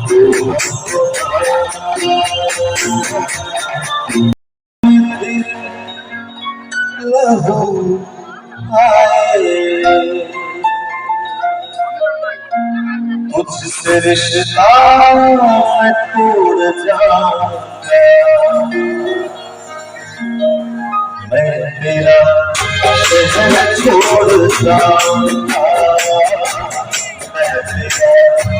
की जब तक हो अपने हंस वफादारी की सफरत में निभाएंगे हम तुम्हें एक भी साथ जिंदगी की जब तक हो अपने हंस में जब वो बात कर जाए जब कोई खुशी कर जाए तेरा लहू आए तुझसे रिश्ता मैं तोड़ जाऊंगा मैं तेरा शहर छोड़ जाऊंगा मैं तेरा शहर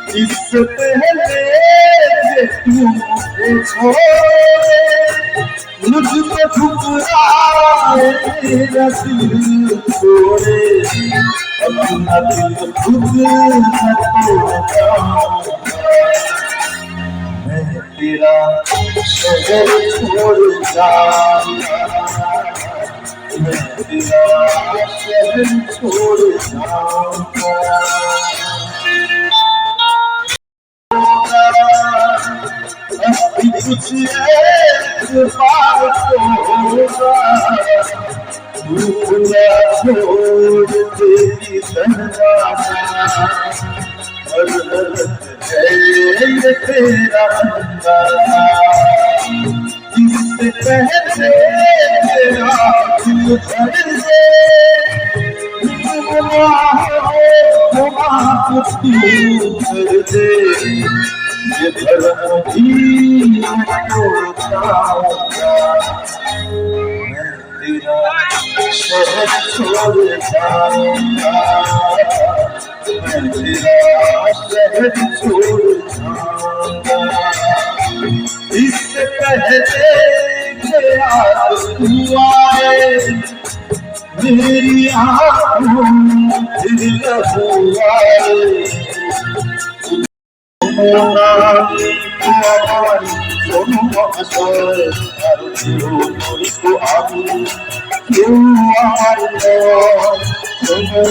हूँ मैं इससे पहले कि तू मुझे छोड़े मुझको ठुकराए मेरा दिल तोड़े अपना दिल खुद न तोड़ता मैं तेरा शहर छोड़ जाऊंगा मैं तेरा शहर छोड़ जाऊंगा तेरी तन्हाना और है ये तेरा अंदाजा इससे पहले तेरा दिल भर दे कर दे ये धर्म भी तोड़ता मैं तेरा शहर छोड़ जाऊंगा मैं আমি কেউ আমার শোনো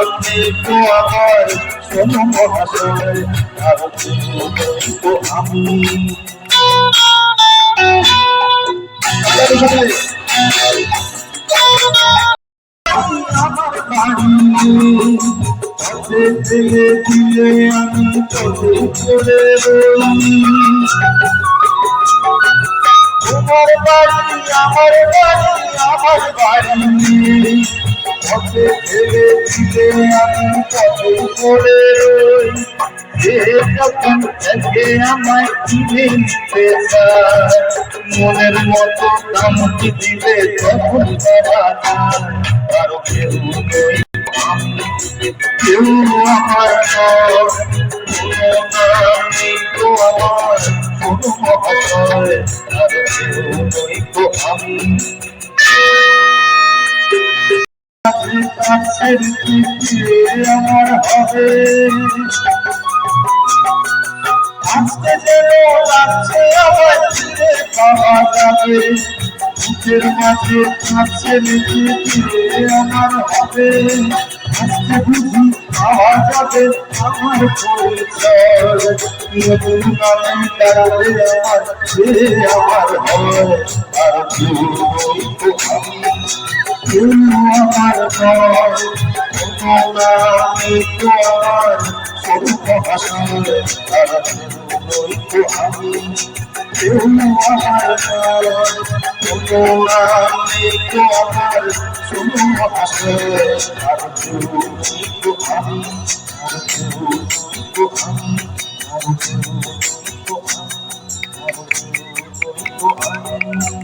আপনি তো আমার শোনো মহাশয় আর কেউ আমি Thank you. ফেলে দিয়ে আমি পথে চলে তোমার বাড়ি, আমার বাড়ি আমার বাড়ি। ফেলে দিলে আমি পথে চলে রই আমায় কিনে নিতে মনের মতো কামটি দিলে তখন কেউ কেউ আমার তো আমার আমার হবে আজকে যেন লাগছে আমার ফিরে পাওয়া যাবে? বুকের মাঝে কাছের চিঠি আমার হবে। আজকে বুঝি পাওয়া যাবে, আমার পরিচয় নতুন নামে ডাকবে আমার সে আমার হয় আর কেউ আমি কেউ আমার নয় কোনো নামে তো আমার স্বরূপ হাসন আর কেউ আমি কেউ আমার নয় কোনো নামে তো আমার স্বরূপ হাসন আর কেউ আমি আর কেউ আমি আর কেউ আমি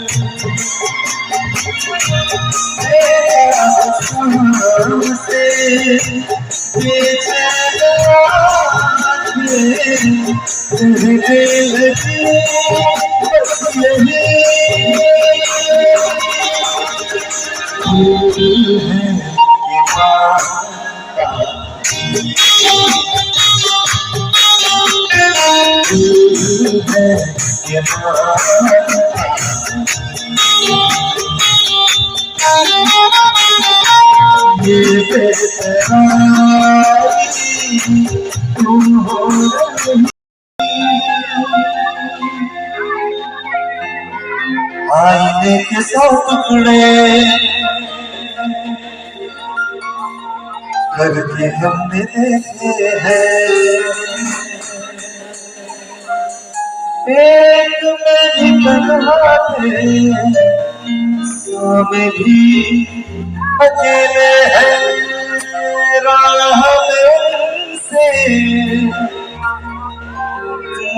तुम हो आईने के सौ टुकड़े करके हमने देखे हैं एक में सौ भी अकेले हैं राह में उनसे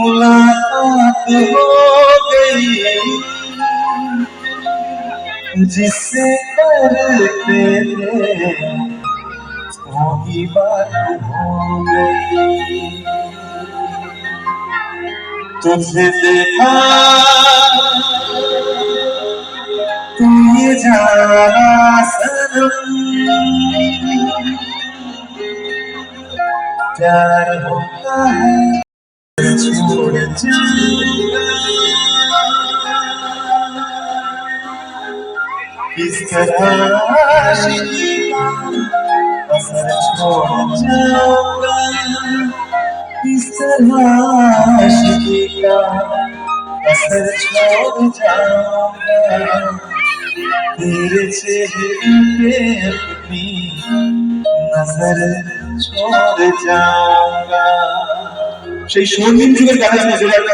मुलाकात हो गई, जिससे करते थे वही बात हो गई। तुझे देखा तू ये सनम प्यार होता है छोड़ जाऊँगा इस तरह आशिकी छोड़ जाऊँगा इस तरह छोड़ जाऊँगा तेरे चेहरे पे अपनी नज़र छोड़ जाऊँगा সেই স্বর্ণিম যুগের গান আমি জোরে একটা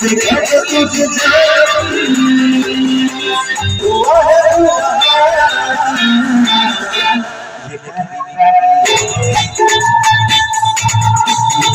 Because you deserve me. Oh,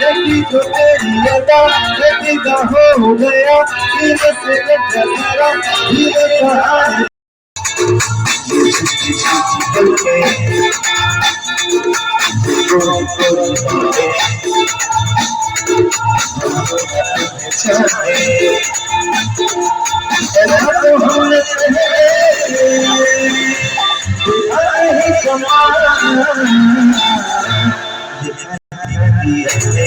देखी तो तेरी अदा देखी तो हो गया धीरे से तेरा धीरे सहारे Come on. দিয়েছে